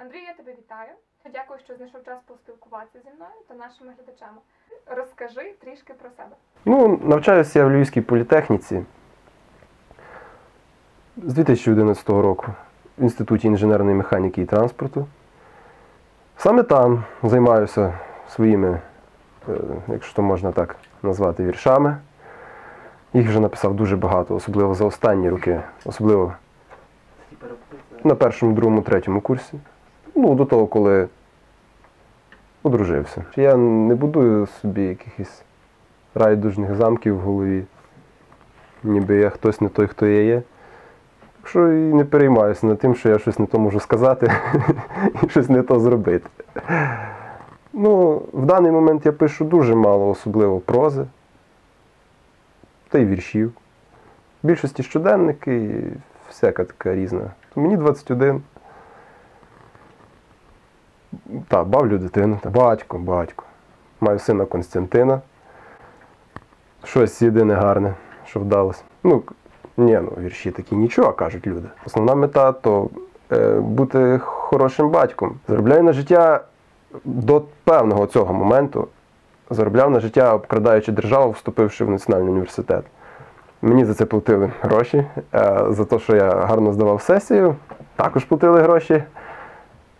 Андрій, я тебе вітаю. Дякую, що знайшов час поспілкуватися зі мною та нашими глядачами. Розкажи трішки про себе. Ну, навчаюся я в Львівській політехніці з 2011 року в Інституті інженерної механіки і транспорту. Саме там займаюся своїми, е, якщо то можна так назвати, віршами. Їх вже написав дуже багато, особливо за останні роки, особливо на першому, другому, третьому курсі. Ну, до того, коли одружився. Я не будую собі якихось райдужних замків в голові. Ніби я хтось не той, хто я є. Якщо і не переймаюся над тим, що я щось не то можу сказати і щось не то зробити. Ну, в даний момент я пишу дуже мало, особливо прози та й віршів. В більшості щоденники і всяка така різна. Мені 21. Так, бавлю дитину. Та батько, батько. Маю сина Константина. Щось єдине гарне, що вдалося. Ну, ні, ну вірші такі нічого, кажуть люди. Основна мета то е, бути хорошим батьком. Заробляю на життя до певного цього моменту. Заробляв на життя, обкрадаючи державу, вступивши в національний університет. Мені за це платили гроші. Е, за те, що я гарно здавав сесію, також платили гроші.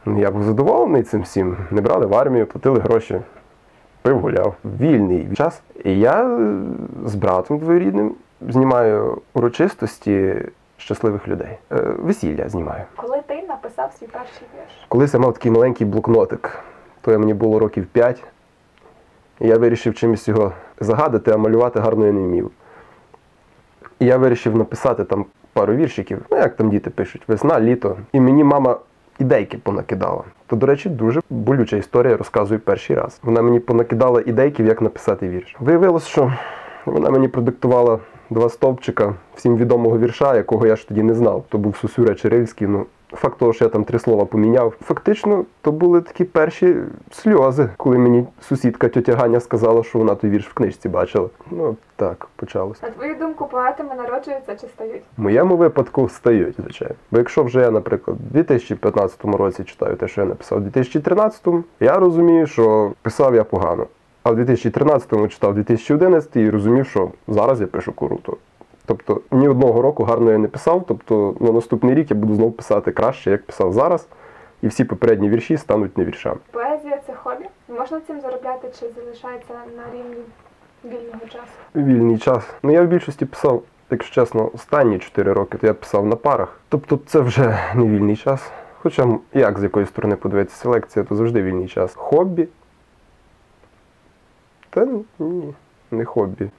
Я був задоволений цим всім. Не брали в армію, платили гроші. Пив гуляв. Вільний час. І я е, з братом двоюрідним знімаю урочистості щасливих людей. Е, Весілля знімаю. Коли ти написав свій перший вірш? Колись я мав такий маленький блокнотик, то мені було років 5. І я вирішив чимось його загадати, а малювати гарно я не вмів. І я вирішив написати там пару віршиків, ну як там діти пишуть, весна, літо. І мені мама ідейки понакидала. То, до речі, дуже болюча історія, розказую перший раз. Вона мені понакидала ідейків, як написати вірш. Виявилось, що вона мені продиктувала два стовпчика всім відомого вірша, якого я ж тоді не знав. То був Сусюра Черильський. Ну, факт того, що я там три слова поміняв. Фактично, то були такі перші сльози, коли мені сусідка тьотя Ганя сказала, що вона той вірш в книжці бачила. Ну так почалося. На твою думку, поетами народжуються чи стають? В моєму випадку стають, звичайно. Бо якщо вже я, наприклад, в 2015 році читаю те, що я написав у 2013, я розумію, що писав я погано. А в 2013-му читав 2011 і розумів, що зараз я пишу круто. Тобто ні одного року гарно я не писав, тобто на наступний рік я буду знову писати краще, як писав зараз, і всі попередні вірші стануть не віршами. Поезія це хобі. Можна цим заробляти чи залишається на рівні вільного часу? Вільний час. Ну я в більшості писав, якщо чесно, останні 4 роки, то я писав на парах. Тобто це вже не вільний час. Хоча як з якої сторони подивитися селекція, то завжди вільний час. Хобі. Та ні, не хобі.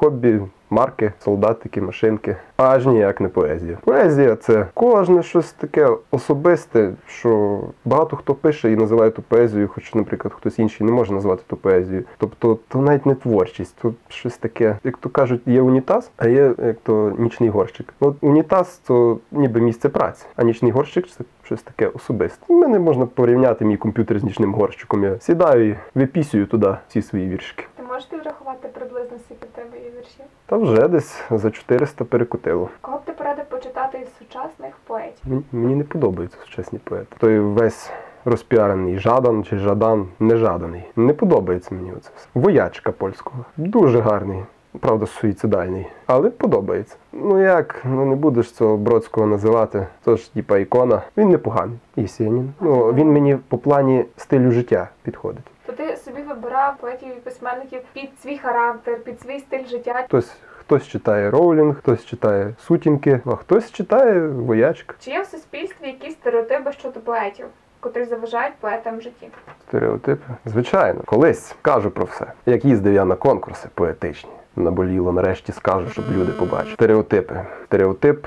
Хобі, марки, солдатики, машинки. Аж ніяк не поезія. Поезія це кожне щось таке особисте, що багато хто пише і називає ту поезією, хоч, наприклад, хтось інший не може назвати ту поезією. Тобто, то навіть не творчість, то щось таке, як то кажуть, є унітаз, а є як то нічний горщик. От унітаз то ніби місце праці, а нічний горщик це щось таке особисте. Мене можна порівняти мій комп'ютер з нічним горщиком. Я сідаю і випісюю туди всі свої віршики. Можеш підрахувати приблизно скільки в тебе є віршів? Та вже десь за 400 перекотило. Кого б ти порадив почитати із сучасних поетів? Мені, мені не подобаються сучасні поети. Той весь розпіарений Жадан чи Жадан нежаданий. Не подобається мені оце все. Воячка польського. Дуже гарний. Правда, суїцидальний, але подобається. Ну як, ну не будеш цього Бродського називати, то ж типа ікона. Він непоганий. Єсенін. Ну він мені по плані стилю життя підходить. То ти собі вибирав поетів і письменників під свій характер, під свій стиль життя. Хтось хтось читає Роулінг, хтось читає сутінки, а хтось читає воячка. Чи є в суспільстві якісь стереотипи щодо поетів, котрі заважають поетам в житті? Стереотипи? Звичайно, колись кажу про все. Як їздив я на конкурси поетичні, наболіло, нарешті скажу, щоб люди побачили. Стереотипи. Стереотип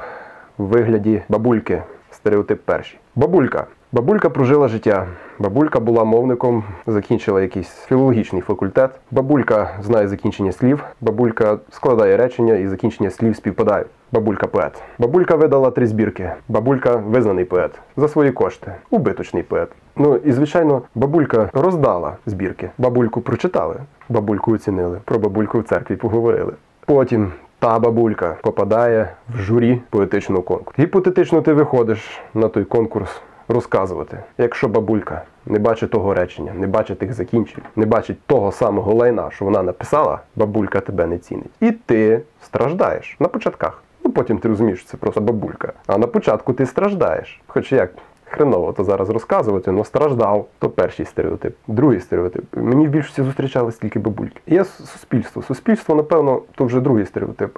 в вигляді бабульки. Стереотип перший. Бабулька. Бабулька прожила життя. Бабулька була мовником, закінчила якийсь філологічний факультет. Бабулька знає закінчення слів. Бабулька складає речення і закінчення слів співпадають. Бабулька поет. Бабулька видала три збірки. Бабулька визнаний поет за свої кошти. Убиточний поет. Ну і звичайно, бабулька роздала збірки. Бабульку прочитали, бабульку оцінили. Про бабульку в церкві поговорили. Потім та бабулька попадає в журі поетичного конкурсу. Гіпотетично ти виходиш на той конкурс. розказувати. Якщо бабулька не бачить того речення, не бачить тих закінчень, не бачить того самого лайна, що вона написала, бабулька тебе не цінить. І ти страждаєш на початках. Ну потім ти розумієш, що це просто бабулька. А на початку ти страждаєш. Хоч як хреново то зараз розказувати, але страждав. То перший стереотип. Другий стереотип. Мені в більшості зустрічались тільки бабульки. Є суспільство. Суспільство, напевно, то вже другий стереотип.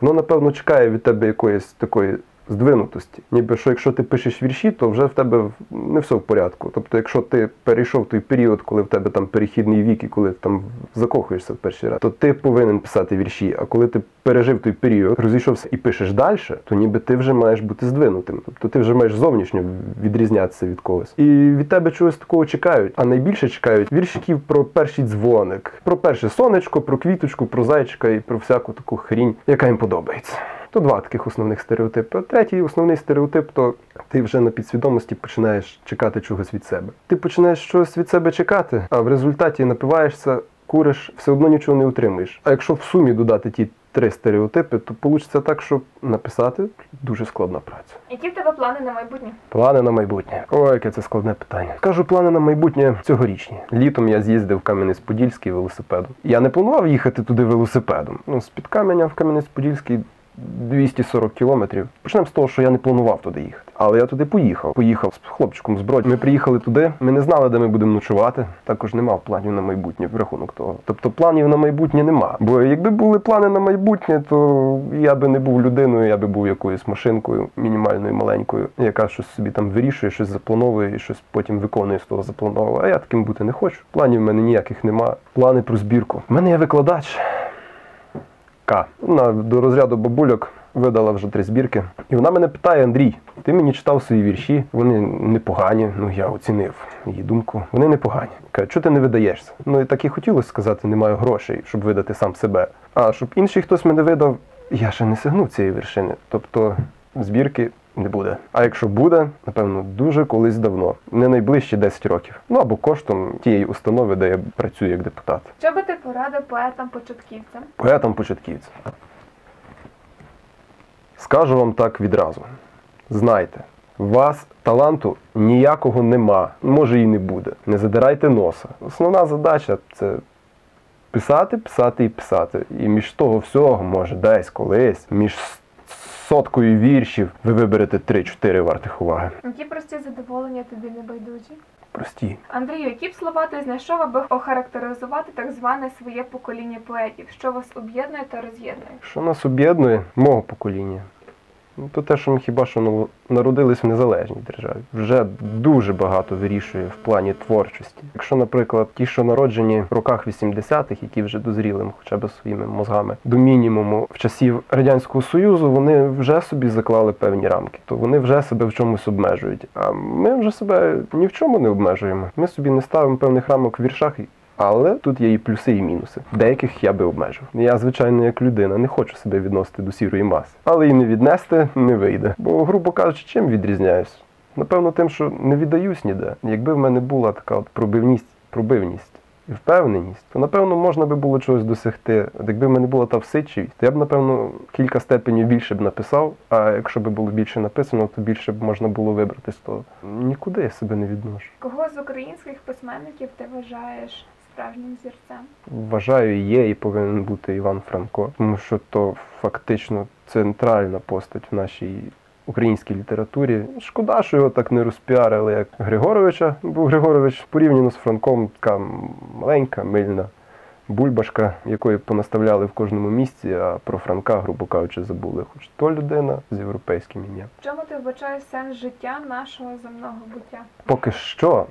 Воно, напевно, чекає від тебе якоїсь такої здвинутості. Ніби що якщо ти пишеш вірші, то вже в тебе не все в порядку. Тобто, якщо ти перейшов той період, коли в тебе там перехідний вік і коли ти там закохуєшся в перший раз, то ти повинен писати вірші. А коли ти пережив той період, розійшовся і пишеш далі, то ніби ти вже маєш бути здвинутим. Тобто ти вже маєш зовнішньо відрізнятися від когось. І від тебе чогось такого чекають. А найбільше чекають віршиків про перший дзвоник, про перше сонечко, про квіточку, про зайчика і про всяку таку хрінь, яка їм подобається. То два таких основних стереотипи. А третій основний стереотип то ти вже на підсвідомості починаєш чекати чогось від себе. Ти починаєш щось від себе чекати, а в результаті напиваєшся, куриш, все одно нічого не отримуєш. А якщо в сумі додати ті три стереотипи, то вийде так, що написати дуже складна праця. Які в тебе плани на майбутнє? Плани на майбутнє. Ой, яке це складне питання. Кажу, плани на майбутнє цьогорічні. Літом я з'їздив в Кам'янець-Подільський велосипедом. Я не планував їхати туди велосипедом. Ну, з-під Каменя в Кам'янець-Подільський 240 кілометрів. Почнемо з того, що я не планував туди їхати. Але я туди поїхав. Поїхав з хлопчиком з Броді. Ми приїхали туди. Ми не знали, де ми будемо ночувати. Також не мав планів на майбутнє в рахунок того. Тобто планів на майбутнє нема. Бо якби були плани на майбутнє, то я би не був людиною, я би був якоюсь машинкою мінімальною, маленькою, яка щось собі там вирішує, щось заплановує і щось потім виконує з того запланового. А я таким бути не хочу. Планів в мене ніяких нема. Плани про збірку. У мене є викладач. К. Вона до розряду бабульок видала вже три збірки. І вона мене питає: Андрій, ти мені читав свої вірші, вони непогані. Ну я оцінив її думку. Вони непогані. Каже, чого ти не видаєшся? Ну і так і хотілося сказати, не маю грошей, щоб видати сам себе. А щоб інший хтось мене видав, я ще не сягнув цієї вершини. Тобто збірки не буде. А якщо буде, напевно, дуже колись давно, не найближчі 10 років. Ну або коштом тієї установи, де я працюю як депутат. Що би ти порадив поетам-початківцям? Поетам початківцям. Скажу вам так відразу. Знайте, у вас таланту ніякого нема, може і не буде. Не задирайте носа. Основна задача це писати, писати і писати. І між того всього, може, десь колись, між соткою віршів ви виберете 3-4 вартих уваги. Які прості задоволення тобі не байдужі? Прості. Андрію, які б слова ти знайшов, аби охарактеризувати так зване своє покоління поетів? Що вас об'єднує та роз'єднує? Що нас об'єднує мого покоління? Ну, то те, що ми хіба що ну, народились в незалежній державі, вже дуже багато вирішує в плані творчості. Якщо, наприклад, ті, що народжені в роках 80-х, які вже дозріли хоча б своїми мозгами до мінімуму в часів радянського союзу, вони вже собі заклали певні рамки, то вони вже себе в чомусь обмежують. А ми вже себе ні в чому не обмежуємо. Ми собі не ставимо певних рамок в віршах. Але тут є і плюси, і мінуси. Деяких я би обмежив. Я, звичайно, як людина, не хочу себе відносити до сірої маси. Але і не віднести не вийде. Бо, грубо кажучи, чим відрізняюсь? Напевно, тим, що не віддаюсь ніде. Якби в мене була така от пробивність, пробивність і впевненість, то напевно можна би було чогось досягти. Якби в мене була та всидчивість, то я б, напевно, кілька степенів більше б написав. А якщо б було більше написано, то більше б можна було вибратись. То нікуди я себе не відношу. Кого з українських письменників ти вважаєш справжнім зірцем? Вважаю, є і повинен бути Іван Франко, тому що то фактично центральна постать в нашій українській літературі. Шкода, що його так не розпіарили, як Григоровича. Бо Григорович порівняно з Франком така маленька, мильна бульбашка, якої понаставляли в кожному місці, а про Франка, грубо кажучи, забули. Хоч то людина з європейським ім'ям. В чому ти вбачаєш сенс життя нашого земного буття? Поки що,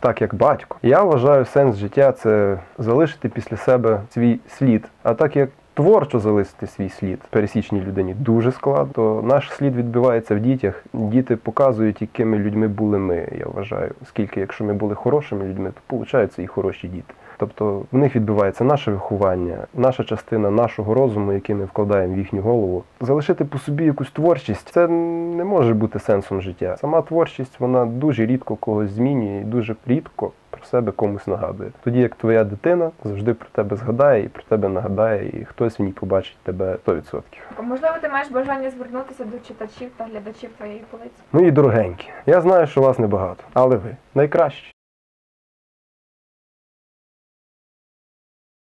так як батько, я вважаю сенс життя це залишити після себе свій слід. А так як творчо залишити свій слід пересічній людині дуже складно, наш слід відбивається в дітях. Діти показують, якими людьми були ми. Я вважаю, оскільки якщо ми були хорошими людьми, то получаються і хороші діти. Тобто в них відбувається наше виховання, наша частина нашого розуму, який ми вкладаємо в їхню голову. Залишити по собі якусь творчість це не може бути сенсом життя. Сама творчість вона дуже рідко когось змінює і дуже рідко про себе комусь нагадує. Тоді як твоя дитина завжди про тебе згадає і про тебе нагадає, і хтось в ній побачить тебе 100%. Можливо, ти маєш бажання звернутися до читачів та глядачів твоєї полиці. Мої дорогенькі, я знаю, що вас небагато, але ви найкращі.